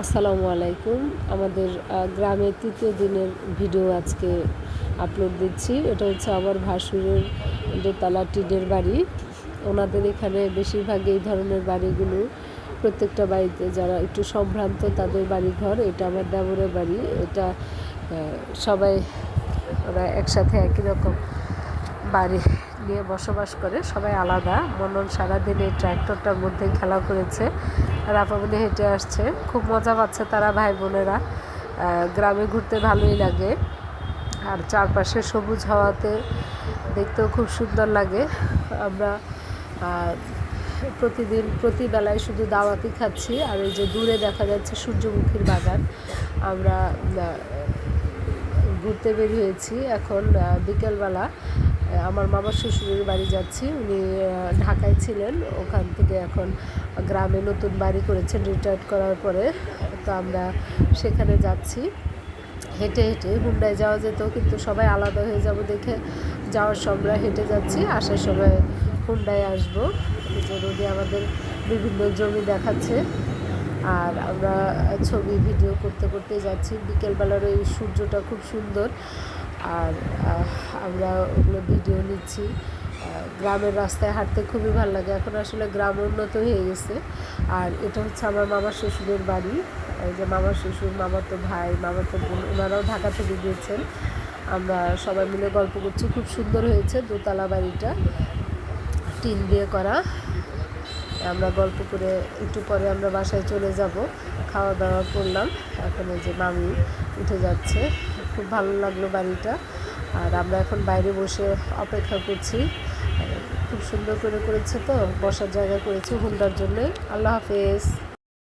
আসসালামু আলাইকুম। আমাদের গ্রামের তৃতীয় দিনের ভিডিও আজকে আপলোড দিচ্ছি। এটা হচ্ছে আমার ভাসুরের দোতলা টিনের বাড়ি। ওনাদের এখানে বেশিরভাগ এই ধরনের বাড়িগুলো প্রত্যেকটা বাড়িতে যারা একটু সম্ভ্রান্ত তাদের বাড়ি ঘর এটা আমার দেবরের বাড়ি। এটা সবাই ওরা একসাথে একই রকম বাড়ি নিয়ে বসবাস করে, সবাই আলাদা। মনন সারাদিন এই ট্র্যাক্টরটার মধ্যে খেলা করেছে আর হেঁটে আসছে। খুব মজা পাচ্ছে তারা ভাই বোনেরা। গ্রামে ঘুরতে ভালোই লাগে। আর চারপাশে সবুজ হাওয়াতে দেখতেও খুব সুন্দর লাগে। আমরা প্রতিদিন, প্রতিবেলায় শুধু দাওয়াতি খাচ্ছি। আর ওই যে দূরে দেখা যাচ্ছে সূর্যমুখীর বাগান, আমরা ঘুরতে বের হয়েছি এখন বিকেলবেলা। আমার মামার শ্বশুরের বাড়ি যাচ্ছি। উনি ঢাকায় ছিলেন। ওখান থেকে এখন গ্রামে নতুন বাড়ি করেছেন রিটায়ার্ড করার পরে। তো আমরা সেখানে যাচ্ছি। হেঁটে হেঁটে হুন্ডায় যাওয়া যেত কিন্তু সবাই আলাদা হয়ে যাব দেখে যাওয়ার সময় হেঁটে যাচ্ছি। আসার সময় হুন্ডায় আসব। রোদে আমাদের বিভিন্ন জমি দেখাচ্ছে। আর আমরা ছবি ভিডিও করতে করতে যাচ্ছি। বিকেলবেলার ওই সূর্যটা খুব সুন্দর। আর আমরা ওগুলো ভিডিও নিচ্ছি। গ্রামের রাস্তায় হাঁটতে খুবই ভালো লাগে। এখন আসলে গ্রাম উন্নত হয়ে গেছে। আর এটা হচ্ছে আমার মামার শ্বশুরের বাড়ি। এই যে মামার শ্বশুর মামার তো ভাই মামার তো বোন, ওনারাও ঢাকা থেকে গিয়েছেন। আমরা সবাই মিলে গল্প করছি। খুব সুন্দর হয়েছে দোতলা বাড়িটা। টিন দিয়ে করা। আমরা গল্প করে একটু পরে আমরা বাসায় চলে যাব। খাওয়া দাওয়া করলাম। এখন এই যে মামি উঠে যাচ্ছে। খুব ভালো লাগল বাড়িটা। আর আমরা এখন বাইরে বসে অপেক্ষা করছি। খুব সুন্দর করে করেছে তো, বসার জায়গা করেছে হুন্ডার জন্যে। আল্লাহ হাফেজ।